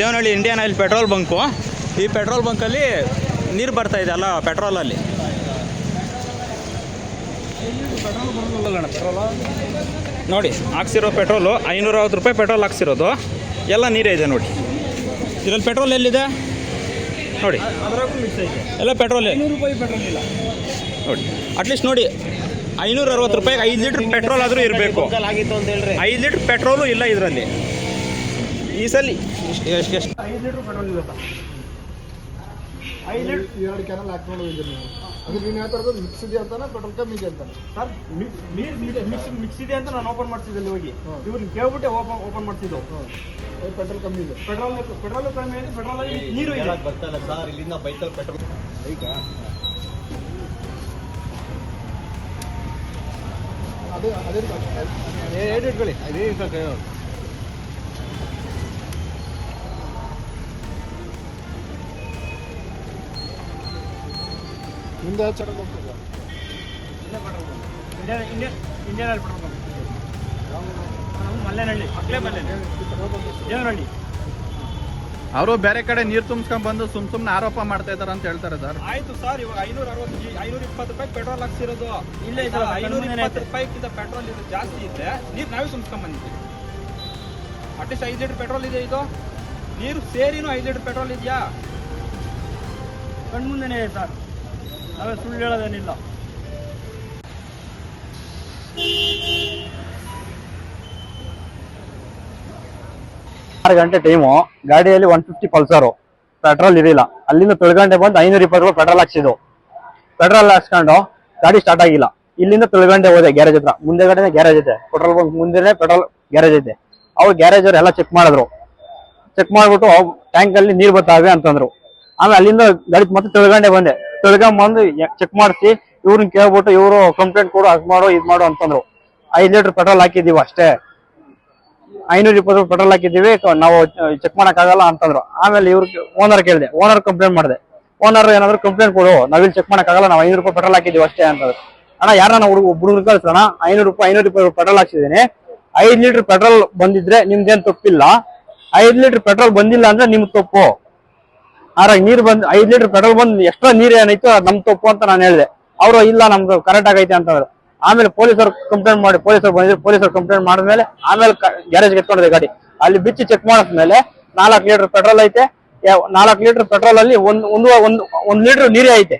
Devanahalli Indian oil petrol bunk ಈ petrol ಬಂಕಲ್ಲಿ ನೀರು ಬರ್ತಾ ಇದೆ ಅಲ್ಲ ಪೆಟ್ರೋಲಲ್ಲಿ ನೋಡಿ, ಹಾಕ್ಸಿರೋ ಪೆಟ್ರೋಲು ಐನೂರ ಐವತ್ತು ರೂಪಾಯಿ ಪೆಟ್ರೋಲ್ ಹಾಕ್ಸಿರೋದು. ಎಲ್ಲ ನೀರೇ ಇದೆ ನೋಡಿ. ಇದರಲ್ಲಿ ಪೆಟ್ರೋಲ್ ಎಲ್ಲಿದೆ? ನೋಡಿ. ಎಲ್ಲ ಪೆಟ್ರೋಲ್ ರೂಪಾಯಿ ನೋಡಿ. ಅಟ್ಲೀಸ್ಟ್ ನೋಡಿ ಐನೂರ ಅರವತ್ತು ರೂಪಾಯಿಗೆ ಐದು ಲೀಟ್ರ್ ಪೆಟ್ರೋಲ್ ಆದರೂ ಇರಬೇಕು. ಐದು ಲೀಟ್ರ್ ಪೆಟ್ರೋಲು ಇಲ್ಲ ಇದರಲ್ಲಿ. ಈ ಸಲ ಎಷ್ಟು ಎಷ್ಟು ಐದು ಲೀಟ್ರ್ ಪೆಟ್ರೋಲ್ ಇದೆ ಸರ್ ಐದು ಲೀಟ್ರ್ ಎರಡು ಕ್ಯಾನಲ್ ನೀನು ಹೇಳ್ತಾ ಮಿಕ್ಸ್ ಇದೆ ಅಂತಾನೆ ಪೆಟ್ರೋಲ್ ಕಮ್ಮಿ ಇದೆ ಅಂತಾನೆ ಸರ್ ನೀರು ಮಿಕ್ಸ್ ಮಿಕ್ಸ್ ಇದೆ ಅಂತ ನಾನು ಓಪನ್ ಮಾಡ್ತಿದ್ದೆ ಅಲ್ಲಿ ಹೋಗಿ ಕೇಳ್ಬಿಟ್ಟೆ ಓಪನ್ ಓಪನ್ ಮಾಡ್ತಿದ್ದು ಪೆಟ್ರೋಲ್ ಕಮ್ಮಿ ಇದೆ ಪೆಟ್ರೋಲ್ ಪೆಟ್ರೋಲ್ ಕಮ್ಮಿ ಇದೆ ಪೆಟ್ರೋಲ್ ಅಲ್ಲಿ ನೀರು ಇದೆ ಬರ್ತಲ್ಲ ಸರ್ ಇಲ್ಲಿಂದ ಬೈಕಲ್ ಪೆಟ್ರೋಲ್ ಈಗ ಅದೇ ಅದೇ ಏನು ಇಟ್ಕೊಳ್ಳಿ ಅದೇ ಇಟ್ಕೊಳ್ಳಿ ಮುಂದೆ ಚೆನ್ನಾಗಿ ಹೋಗ್ತದೆ. Indian Indian Indian oil petrol ನಮ್ಮ ಮಲ್ಲೇನಹಳ್ಳಿ ಮಕ್ಕಳೇ ಮಲ್ಲೇನಹಳ್ಳಿ. ದೇವನಹಳ್ಳಿ. ಅವರು ಬೇರೆ ಕಡೆ ನೀರು ತುಂಬಿಸ್ಕೊಂಡ್ ಬಂದು ಸುಮ್ ಸುಮ್ನೆ ಆರೋಪ ಮಾಡ್ತಾ ಇದಾರೆ ಅಂತ ಹೇಳ್ತಾರೆ ಸರ್. ಆಯ್ತು ಸರ್ ಇವಾಗ ಐನೂರ ಅರವತ್ತು ಐನೂರ ಇಪ್ಪತ್ತು ರೂಪಾಯಿ ಪೆಟ್ರೋಲ್ ಹಾಕ್ಸಿರೋದು. ಇಲ್ಲ ಇದೆ ಐನೂರ ಇಪ್ಪತ್ತು ರೂಪಾಯಿ ಪೆಟ್ರೋಲ್ ಇದು ಜಾಸ್ತಿ ಇದೆ. ನೀರು ನಾವೇ ತುಂಬಿಸ್ಕೊಂಡ್ ಬಂದಿದ್ದೀವಿ. ಅಟ್ಲೀಸ್ಟ್ ಐದು ಲೀಟರ್ ಪೆಟ್ರೋಲ್ ಇದೆ ಇದು. ನೀರು ಸೇರಿನೂ ಐದು ಲೀಟರ್ ಪೆಟ್ರೋಲ್ ಇದೆಯಾ? ಕಣ್ಮುಂದೆನೇ ಇದೆ ಸರ್. ನಾವೇ ಸುಳ್ಳು ಹೇಳೋದೇನಿಲ್ಲ. ಆರು ಗಂಟೆ ಟೈಮು ಗಾಡಿಯಲ್ಲಿ ಒನ್ ಫಿಫ್ಟಿ ಪಲ್ಸರು ಪೆಟ್ರೋಲ್ ಇರಲಿಲ್ಲ. ಅಲ್ಲಿಂದ ತೊಳ್ಗಂಟೆ ಬಂದು ಐನೂರು ಇಪ್ಪತ್ತು ರೂಪಾಯಿ ಪೆಟ್ರೋಲ್ ಹಾಕ್ಸಿದ್ದು. ಪೆಟ್ರೋಲ್ ಹಾಕ್ಸ್ಕೊಂಡು ಗಾಡಿ ಸ್ಟಾರ್ಟ್ ಆಗಿಲ್ಲ. ಇಲ್ಲಿಂದ ತೊಳ್ಗಂಟೆ ಹೋದೆ ಗ್ಯಾರೇಜ್ ಹತ್ರ. ಮುಂದೆಗಡೆನೇ ಗ್ಯಾರೇಜ್ ಐತೆ ಪೆಟ್ರೋಲ್ ಬಂಕ್ ಮುಂದೆನೆ ಪೆಟ್ರೋಲ್ ಗ್ಯಾರೇಜ್ ಐತೆ ಅವ್ರು ಗ್ಯಾರೇಜ್ ಅವ್ರು ಎಲ್ಲ ಚೆಕ್ ಮಾಡಿದ್ರು. ಚೆಕ್ ಮಾಡ್ಬಿಟ್ಟು ಟ್ಯಾಂಕ್ ಅಲ್ಲಿ ನೀರ್ ಬರ್ತಾವೆ ಅಂತಂದ್ರು. ಆಮೇಲೆ ಅಲ್ಲಿಂದ ಗಾಡಿ ಮತ್ತೆ ತೊಳ್ಗಂಡೆ ಬಂದೆ. ತೊಳ್ಕೊಂಬಂದು ಚೆಕ್ ಮಾಡಿಸಿ ಇವ್ರನ್ನ ಕೇಳ್ಬಿಟ್ಟು ಇವರು ಕಂಪ್ಲೇಂಟ್ ಕೊಡು, ಅದ್ ಮಾಡು, ಇದ್ ಮಾಡು ಅಂತಂದ್ರು. ಐದ್ ಲೀಟರ್ ಪೆಟ್ರೋಲ್ ಹಾಕಿದೀವಿ ಅಷ್ಟೇ. ಐನೂರ ಇಪ್ಪತ್ತು ರೂಪಾಯಿ ಪೆಟ್ರೋಲ್ ಹಾಕಿದೀವಿ ನಾವು ಚೆಕ್ ಆಗಲ್ಲ ಅಂತಂದ್ರು. ಆಮೇಲೆ ಇವ್ರ ಓನರ್ ಕೇಳಿದೆ ಓನರ್ ಕಂಪ್ಲೇಂಟ್ ಮಾಡಿದೆ. ಓನರ್ ಏನಾದ್ರು ಕಂಪ್ಲೇಂಟ್ ಕೊಡು ನಾವಿಲ್ಲಿ ಚೆಕ್ ಆಗಲ್ಲ ನಾವು ಐನೂರು ರೂಪಾಯಿ ಪೆಟ್ರೋಲ್ ಹಾಕಿದೀವಿ ಅಷ್ಟೇ ಅಂತಂದ್ರು. ಅಣ್ಣ, ಯಾರನ್ನ ಹುಡುಗ ಹುಡುಗರು ಕಳ್ಸೋಣ ಐನೂರು ರೂಪಾಯಿ ಐನೂರು ರೂಪಾಯಿ ಪೆಟ್ರೋಲ್ ಹಾಕ್ಸಿದ್ದೀನಿ. ಐದ್ ಲೀಟರ್ ಪೆಟ್ರೋಲ್ ಬಂದಿದ್ರೆ ನಿಮ್ದೇನ್ ತಪ್ಪಿಲ್ಲ. ಐದ್ ಲೀಟರ್ ಪೆಟ್ರೋಲ್ ಬಂದಿಲ್ಲ ಅಂದ್ರೆ ನಿಮ್ ತಪ್ಪು. ಆರಾಗ ನೀರ್ ಬಂದ್ ಐದ್ ಲೀಟರ್ ಪೆಟ್ರೋಲ್ ಬಂದ್ ಎಕ್ಸ್ಟ್ರಾ ನೀರ್ ಏನಾಯ್ತು ನಮ್ ತಪ್ಪು ಅಂತ ನಾನು ಹೇಳಿದೆ. ಅವರು ಇಲ್ಲ ನಮ್ದು ಕರೆಕ್ಟ್ ಆಗೈತೆ ಅಂತಂದ್ರು ಆಮೇಲೆ ಪೊಲೀಸರು ಕಂಪ್ಲೇಂಟ್ ಮಾಡಿ ಪೊಲೀಸರು ಬಂದಿದ್ರು ಪೊಲೀಸರು ಕಂಪ್ಲೇಂಟ್ ಮಾಡಿದ್ಮೇಲೆ ಆಮೇಲೆ ಗ್ಯಾರೇಜ್ ಎತ್ಕೊಂಡಿದೆ ಗಾಡಿ. ಅಲ್ಲಿ ಬಿಚ್ಚಿ ಚೆಕ್ ಮಾಡಿದ್ಮೇಲೆ ನಾಲ್ಕು ಲೀಟರ್ ಪೆಟ್ರೋಲ್ ಐತೆ. ನಾಲ್ಕು ಲೀಟರ್ ಪೆಟ್ರೋಲ್ ಅಲ್ಲಿ ಒಂದ್, ಒಂದು, ಒಂದ್ ಒಂದ್ ಲೀಟರ್ ನೀರೇ ಐತೆ.